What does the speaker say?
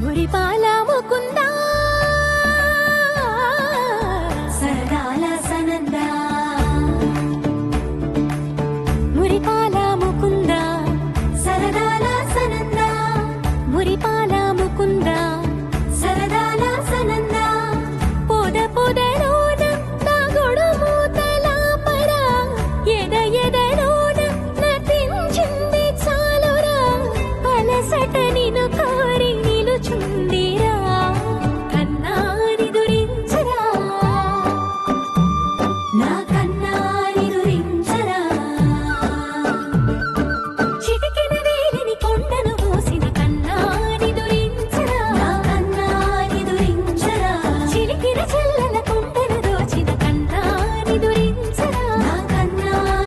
మురిపాల ముకుంద তীর ছেলে